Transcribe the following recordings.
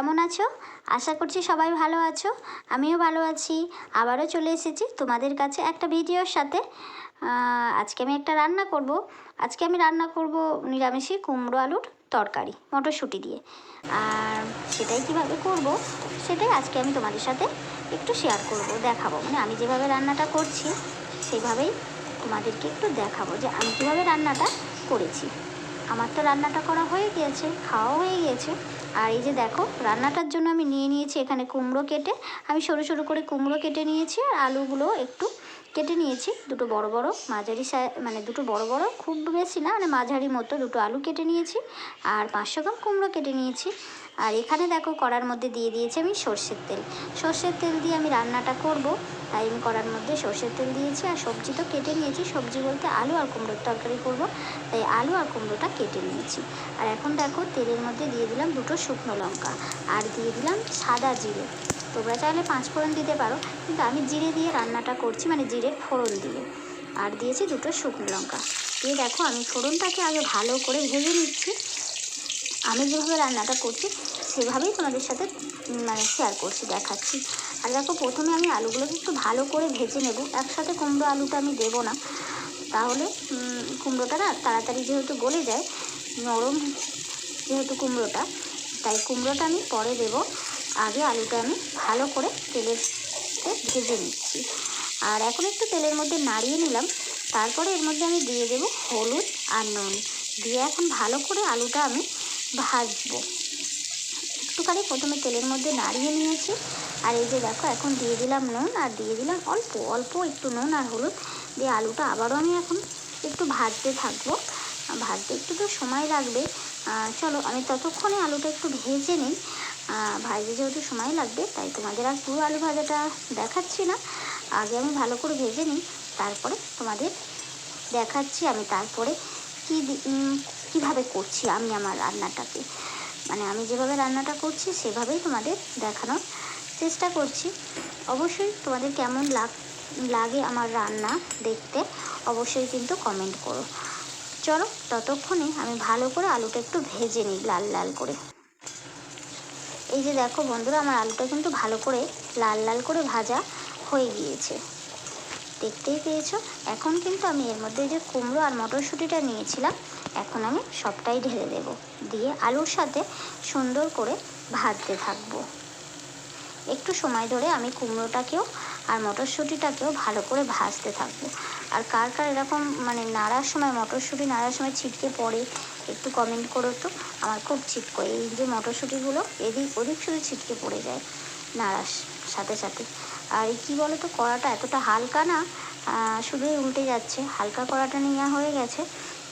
কেমন আছো? আশা করছি সবাই ভালো আছো, আমিও ভালো আছি। আবারও চলে এসেছি তোমাদের কাছে একটা ভিডিওর সাথে। আজকে আমি একটা রান্না করব। আজকে আমি রান্না করব নিরামিষি কুমড়ো আলুর তরকারি, মটরশুঁটি দিয়ে। আর সেটাই কীভাবে করব, সেটাই আজকে আমি তোমাদের সাথে একটু শেয়ার করব, দেখাবো। মানে আমি যেভাবে রান্নাটা করছি সেইভাবেই তোমাদেরকে একটু দেখাবো যে আমি কীভাবে রান্নাটা করেছি। আমার তো রান্নাটা করা হয়ে গিয়েছে খাওয়া হয়ে গিয়েছে। আর এই যে দেখো, রান্নাটার জন্য আমি নিয়ে নিয়েছি এখানে কুমড়ো কেটে। আমি সরু সরু করে কুমড়ো কেটে নিয়েছি আর আলুগুলো একটু কেটে নিয়েছি। দুটো বড় বড় মাঝারি মানে দুটো বড় বড়, খুব বেশি না মানে মাঝারি মতো দুটো আলু কেটে নিয়েছি আর পাঁচশো গ্রাম কুমড়ো কেটে নিয়েছি। আর এখানে দেখো কড়ার মধ্যে দিয়ে দিয়েছি আমি সর্ষের তেল। সর্ষের তেল দিয়ে আমি রান্নাটা করব। তাই আমি কড়ার মধ্যে সর্ষের তেল দিয়েছি আর সবজি তো কেটে নিয়েছি। সবজি বলতে আলু আর কুমড়োর তরকারি করব, তাই আলু আর কুমড়োটা কেটে নিয়েছি। আর এখন দেখো তেলের মধ্যে দিয়ে দিলাম দুটো শুকনো লঙ্কা। আর দিয়ে দিলাম সাদা জিরে। তোমরা চাইলে পাঁচ ফোড়ন দিতে পারো, কিন্তু আমি জিরে দিয়ে রান্নাটা করছি মানে জিরের ফোড়ন দিয়ে। আর দিয়েছি দুটো শুকনো লঙ্কা। দিয়ে দেখো, আমি ফোড়নটাকে আগে ভালো করে ভেজে নিচ্ছি। আমি যেভাবে রান্নাটা করছি, সেভাবেই তোমাদের সাথে মানে শেয়ার করছি, দেখাচ্ছি। আর দেখো, প্রথমে আমি আলুগুলোকে একটু ভালো করে ভেজে নেব। একসাথে কুমড়ো আলুটা আমি দেবো না। তাহলে কুমড়োটা না তাড়াতাড়ি যেহেতু গলে যায়, নরম যেহেতু কুমড়োটা, তাই কুমড়োটা আমি পরে দেব। আগে আলুটা আমি ভালো করে তেলের ভেজে নিচ্ছি। আর এখন একটু তেলের মধ্যে নাড়িয়ে নিলাম। তারপরে এর মধ্যে আমি দিয়ে দেবো হলুদ আর নুন। দিয়ে এখন ভালো করে আলুটা আমি ভাজবো। একটুখানি প্রথমে তেলের মধ্যে নাড়িয়ে নিয়েছি। আর এই যে দেখো, এখন দিয়ে দিলাম নুন আর দিয়ে দিলাম অল্প অল্প একটু নুন আর হলুদ। দিয়ে আলুটা আবারও আমি এখন একটু ভাজতে থাকব। ভাজতে একটু তো সময় লাগবে। চলো, আমি ততক্ষণে আলুটা একটু ভেজে নিই। ভাজতে যেহেতু সময় লাগবে, তাই তোমাদের আর পুরো আলু ভাজাটা দেখাচ্ছি না। আগে আমি ভালো করে ভেজে নিই, তারপরে তোমাদের দেখাচ্ছি আমি তারপরে কী কীভাবে করছি আমি আমার রান্নাটাকে। মানে আমি যেভাবে রান্নাটা করছি, সেভাবেই তোমাদের দেখানোর চেষ্টা করছি। অবশ্যই তোমাদের কেমন লাগ, লাগে আমার রান্না দেখতে, অবশ্যই কিন্তু কমেন্ট করো। চলো, ততক্ষণে আমি ভালো করে আলুটা একটু ভেজে নিই, লাল লাল করে। এই যে দেখো বন্ধুরা, আমার আলুটা কিন্তু ভালো করে লাল লাল করে ভাজা হয়ে গিয়েছে। দেখতেই পেয়েছ? এখন কিন্তু আমি এর মধ্যে যে কুমড়ো আর মটরশুঁটিটা নিয়েছিলাম, এখন আমি সবটাই ঢেলে দেব। দিয়ে আলুর সাথে সুন্দর করে ভাজতে থাকব। একটু সময় ধরে আমি কুমড়োটাকেও আর মটরশুঁটিটাকেও ভালো করে ভাজতে থাকব। আর কার কার এরকম মানে নাড়ার সময়, মটরশুঁটি নাড়ার সময় ছিটকে পড়ে একটু কমেন্ট করো তো। আমার খুব ছিটকো, এই যে মটরশুঁটিগুলো, এদিক ওদিক শুধু ছিটকে পড়ে যায়। নাড়ার সাথে সাথে। আর কী বলো তো কড়াটা এতটা হালকা না শুধুই উল্টে যাচ্ছে। হালকা কড়াটা নেওয়া হয়ে গেছে।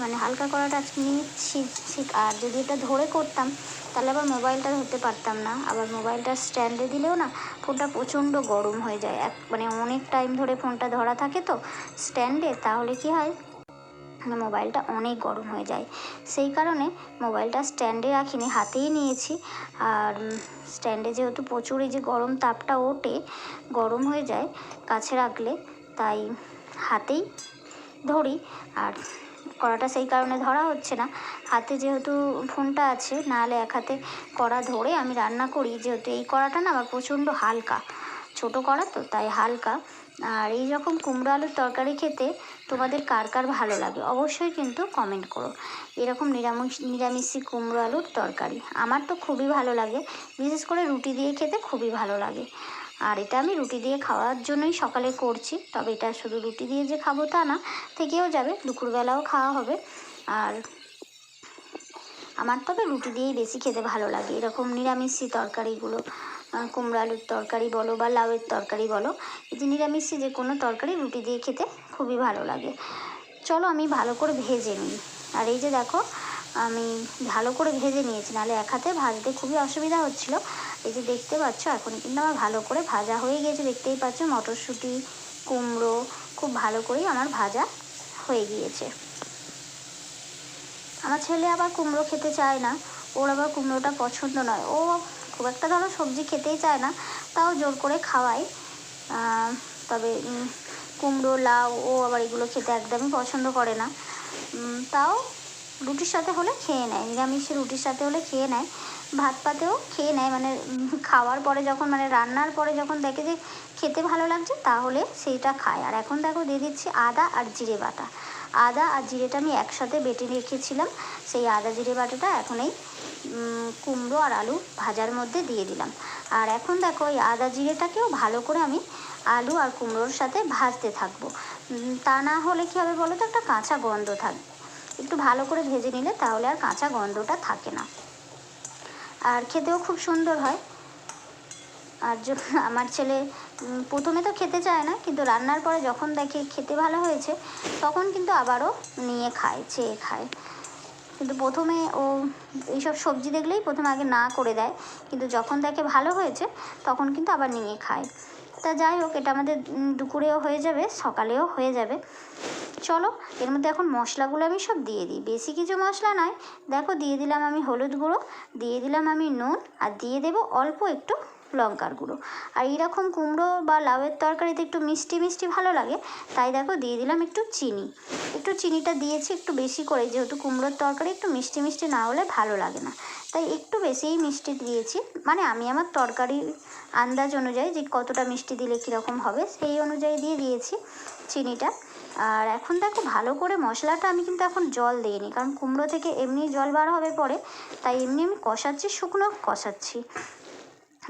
মানে হালকা কড়াটা আজকে নিচ্ছি, ঠিক। আর যদি এটা ধরে করতাম, তাহলে আবার মোবাইলটা ধরতে পারতাম না। আবার মোবাইলটা স্ট্যান্ডে দিলেও না, ফোনটা প্রচণ্ড গরম হয়ে যায়। এক মানে অনেক টাইম ধরে ফোনটা ধরা থাকে তো স্ট্যান্ডে তাহলে কি হয়? মানে মোবাইলটা অনেক গরম হয়ে যায়। সেই কারণে মোবাইলটা স্ট্যান্ডে রাখিনি, হাতেই নিয়েছি। আর স্ট্যান্ডে যেহেতু প্রচুর এই যে গরম তাপটা ওঠে, গরম হয়ে যায় কাছে রাখলে, তাই হাতেই ধরি। আর কড়াটা সেই কারণে ধরা হচ্ছে না। হাতে যেহেতু ফোনটা আছে, নাহলে এক হাতে কড়া ধরে আমি রান্না করি। যেহেতু এই কড়াটা না আমার প্রচণ্ড হালকা। ছোটো করা তো, তাই হালকা। আর এই রকম কুমড়ো আলুর তরকারি খেতে তোমাদের কার কার ভালো লাগে অবশ্যই কিন্তু কমেন্ট করো। এরকম নিরামিষ নিরামিষি কুমড়ো আলুর তরকারি। আমার তো খুবই ভালো লাগে, বিশেষ করে রুটি দিয়ে খেতে খুবই ভালো লাগে। আর এটা আমি রুটি দিয়ে খাওয়ার জন্যই সকালে করছি, তবে এটা শুধু রুটি দিয়ে যে খাব তা না, থেকেও যাবে, দুপুরবেলাও খাওয়া হবে। আর আমার তবে রুটি দিয়েই বেশি খেতে ভালো লাগে, এরকম নিরামিষি তরকারিগুলো। কুমড়ো আলুর তরকারি বলো বা লাউয়ের তরকারি বলো, এই যে নিরামিষি যে কোনো তরকারি রুটি দিয়ে খেতে খুবই ভালো লাগে। চলো আমি ভালো করে ভেজে নিই। আর এই যে দেখো, আমি ভালো করে ভেজে নিয়েছি, নাহলে এক হাতে ভাজতে খুবই অসুবিধা হচ্ছিল। এই যে দেখতে পাচ্ছ, এখন কিন্তু আমার ভালো করে ভাজা হয়ে গিয়েছে, দেখতেই পাচ্ছ মটরশুঁটি, কুমড়ো, খুব ভালো করেই আমার ভাজা হয়ে গিয়েছে। আমার ছেলে আবার কুমড়ো খেতে চায় না, ওর আবার কুমড়োটা পছন্দ নয়। ও খুব একটা ধরো সবজি খেতেই চায় না, তাও জোর করে খাওয়াই। তবে কুমড়ো, লাউ, ও আবার এগুলো খেতে একদমই পছন্দ করে না। তাও রুটির সাথে হলে খেয়ে নেয়, নিরামিষ রুটির সাথে হলে খেয়ে নেয়, ভাত পাতেও খেয়ে নেয়। মানে খাওয়ার পরে যখন মানে রান্নার পরে যখন দেখে যে খেতে ভালো লাগছে, তাহলে সেইটা খায়। আর এখন দেখো দিয়ে দিচ্ছি আদা আর জিরে বাটা। আদা আর জিরেটা আমি একসাথে বেটে রেখেছিলাম, সেই আদা জিরে বাটাটা এখন এই কুমড়ো আর আলু ভাজার মধ্যে দিয়ে দিলাম। আর এখন দেখো ওই আদা জিরেটাকেও ভালো করে আমি আলু আর কুমড়োর সাথে ভাজতে থাকব। তা না হলে কী হবে বলো তো, একটা কাঁচা গন্ধ থাকবে একটু ভালো করে ভেজে নিলে তাহলে আর কাঁচা গন্ধটা থাকে না। আর খেতেও খুব সুন্দর হয়। আর আমার ছেলে প্রথমে তো খেতে চায় না, কিন্তু রান্নার পরে যখন দেখে খেতে ভালো হয়েছে, তখন কিন্তু আবারও নিয়ে খায়, চেয়ে খায়। কিন্তু প্রথমে ও এইসব সবজি দেখলেই প্রথমে আগে না করে দেয়। কিন্তু যখন দেখে ভালো হয়েছে, তখন কিন্তু আবার নিয়ে খায়। তা যাই হোক, এটা আমাদের দুপুরেও হয়ে যাবে, সকালেও হয়ে যাবে। চলো, এর মধ্যে এখন মশলাগুলো আমি সব দিয়ে দিই। বেশি কিছু মশলা নয়, দেখো দিয়ে দিলাম আমি হলুদ গুঁড়ো, দিয়ে দিলাম আমি নুন, আর দিয়ে দেবো অল্প একটু লঙ্কার গুঁড়ো। আর এইরকম কুমড়ো বা লাউয়ের তরকারিতে একটু মিষ্টি মিষ্টি ভালো লাগে, তাই দেখো দিয়ে দিলাম একটু চিনি। একটু চিনিটা দিয়েছি একটু বেশি করে, যেহেতু কুমড়োর তরকারি একটু মিষ্টি মিষ্টি না হলে ভালো লাগে না। তাই একটু বেশিই মিষ্টি দিয়েছি মানে আমি আমার তরকারির আন্দাজ অনুযায়ী যে কতটা মিষ্টি দিলে কীরকম হবে, সেই অনুযায়ী দিয়ে দিয়েছি চিনিটা। আর এখন দেখো ভালো করে মশলাটা আমি কিন্তু এখন জল দিইনি, কারণ কুমড়ো থেকে এমনি জল বার হবে পরে, তাই এমনি আমি কষাচ্ছি, শুকনো কষাচ্ছি।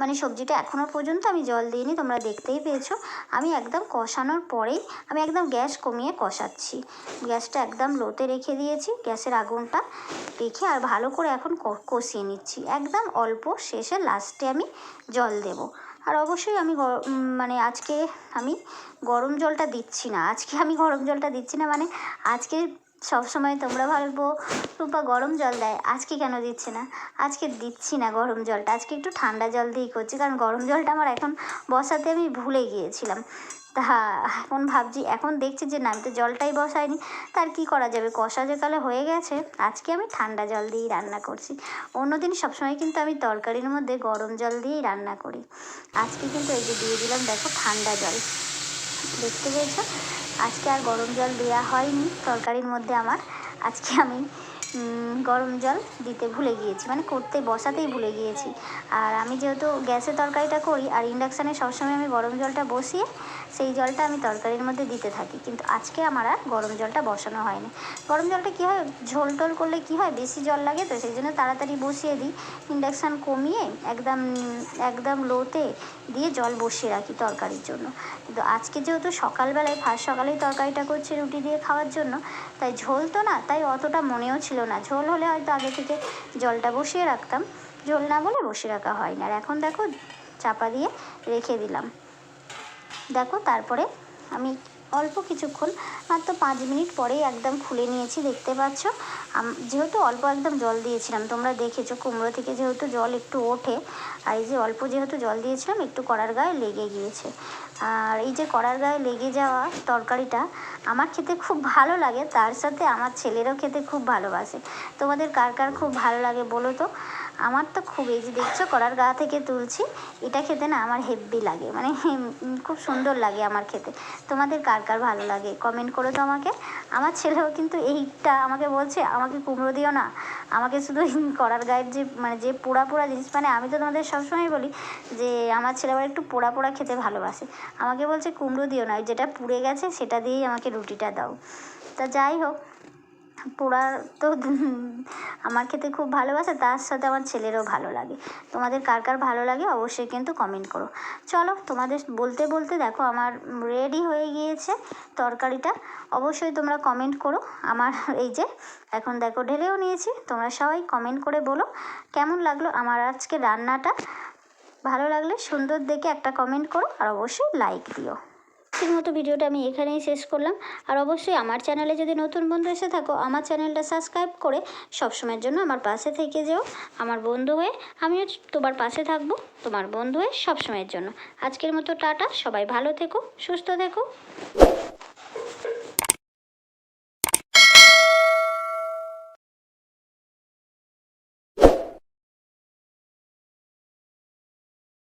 মানে সবজিটা এখনও পর্যন্ত আমি জল দিইনি, তোমরা দেখতেই পেয়েছ। আমি একদম কষানোর পরেই, আমি একদম গ্যাস কমিয়ে কষাচ্ছি। গ্যাসটা একদম লোতে রেখে দিয়েছি, গ্যাসের আগুনটা রেখে আর ভালো করে এখন কষিয়ে নিচ্ছি। একদম অল্প শেষে লাস্টে আমি জল দেব। আর অবশ্যই আমি মানে আজকে আমি গরম জলটা দিচ্ছি না। আজকে আমি গরম জলটা দিচ্ছি না মানে আজকে সবসময় তোমরা ভাববো, রূপা গরম জল দেয়, আজকে কেন দিচ্ছে না? আজকে দিচ্ছি না গরম জলটা, আজকে একটু ঠান্ডা জল দিয়েই করছি, কারণ গরম জলটা আমার এখন বসাতে আমি ভুলে গিয়েছিলাম। তা এখন ভাবছি, এখন দেখছি যে না, আমি তো জলটাই বসাইনি। তার কি করা যাবে? কষা যে কালে হয়ে গেছে, আজকে আমি ঠান্ডা জল দিয়েই রান্না করছি। অন্যদিন সবসময় কিন্তু আমি তরকারির মধ্যে গরম জল দিয়েই রান্না করি। আজকে কিন্তু এই যে দিয়ে দিলাম, দেখো ঠান্ডা জল। দেখতে পেয়েছ? আজকে আর গরম জল দেওয়া হয়নি। তরকারির মধ্যে আমার আজকে আমি গরম জল দিতে ভুলে গিয়েছি। মানে করতে, বসাতেই ভুলে গিয়েছি। আর আমি যেহেতু গ্যাসে তরকারিটা করি, আর ইন্ডাকশানে সবসময় আমি গরম জলটা বসিয়ে সেই জলটা আমি তরকারির মধ্যে দিতে থাকি। কিন্তু আজকে আমার আর গরম জলটা বসানো হয়নি। গরম জলটা কী হয়? ঝোল টোল করলে কী হয়? বেশি জল লাগে তো সেই জন্য তাড়াতাড়ি বসিয়ে দিই। ইন্ডাকশান কমিয়ে একদম একদম লোতে দিয়ে জল বসিয়ে রাখি তরকারির জন্য। কিন্তু আজকে যেহেতু সকালবেলায়, ফার্স্ট সকালেই তরকারিটা করছি রুটি দিয়ে খাওয়ার জন্য, তাই ঝোল তো না, তাই অতটা মনেও ছিল না। ঝোল হলে হয়তো আগে থেকে জলটা বসিয়ে রাখতাম। ঝোল না বলে বসিয়ে রাখা হয় না আর এখন দেখো, চাপা দিয়ে রেখে দিলাম। দেখো, তারপরে আমি অল্প কিছুক্ষণ, মাত্র পাঁচ মিনিট পরেই একদম খুলে নিয়েছি, দেখতে পাচ্ছ? যেহেতু অল্প একদম জল দিয়েছিলাম, তোমরা দেখেছ কুমড়ো থেকে যেহেতু জল একটু ওঠে, আর এই যে অল্প যেহেতু জল দিয়েছিলাম, একটু কড়ার গায়ে লেগে গিয়েছে। আর এই যে কড়ার গায়ে লেগে যাওয়া তরকারিটা আমার খেতে খুব ভালো লাগে, তার সাথে আমার ছেলেরও খেতে খুব ভালোবাসে। তোমাদের কার কার খুব ভালো লাগে বলো তো? আমার তো খুব এই যে দেখছ, কড়ার গা থেকে তুলছি, এটা খেতে না আমার হেব্বি লাগে মানে খুব সুন্দর লাগে আমার খেতে। তোমাদের কার কার ভালো লাগে? কমেন্ট করো তো আমাকে। আমার ছেলেও কিন্তু এইটা আমাকে বলছে, আমাকে কুমড়ো দিও না। আমাকে শুধু কড়ার গায়ের যে মানে যে পোড়া পোড়া জিনিস মানে আমি তো তোমাদের সবসময় বলি যে, আমার ছেলে আবার একটু পোড়া পোড়া খেতে ভালোবাসে। আমাকে বলছে, কুমড়ো দিও না যেটা পুড়ে গেছে, সেটা দিয়েই আমাকে রুটিটা দাও। তা যাই হোক পোড়া তো, আমার খেতে খুব ভালোবাসে, তার সাথে আমার ছেলেরও ভালো লাগে। তোমাদের কার কার ভালো লাগে অবশ্যই কিন্তু কমেন্ট করো। চলো, তোমাদের বলতে বলতে দেখো, আমার রেডি হয়ে গিয়েছে তরকারিটা। অবশ্যই তোমরা কমেন্ট করো। আমার এই যে, এখন দেখো, ঢেলেও নিয়েছি। তোমরা সবাই কমেন্ট করে বলো, কেমন লাগল আমার আজকে রান্নাটা? ভালো লাগলে সুন্দর দেখে একটা কমেন্ট করো, আর অবশ্যই লাইক দিও। আজকের মতো ভিডিওটা আমি এখানেই শেষ করলাম। আর অবশ্যই আমার চ্যানেলে যদি নতুন বন্ধু এসে থাকো, আমার চ্যানেলটা সাবস্ক্রাইব করে সবসময়ের জন্য আমার পাশে থেকে যেও। আমার বন্ধু হয়ে আমিও তোমার পাশে থাকব, তোমার বন্ধু হয়ে সবসময়ের জন্য। আজকের মতো টাটা, সবাই ভালো থেকো, সুস্থ থেকো।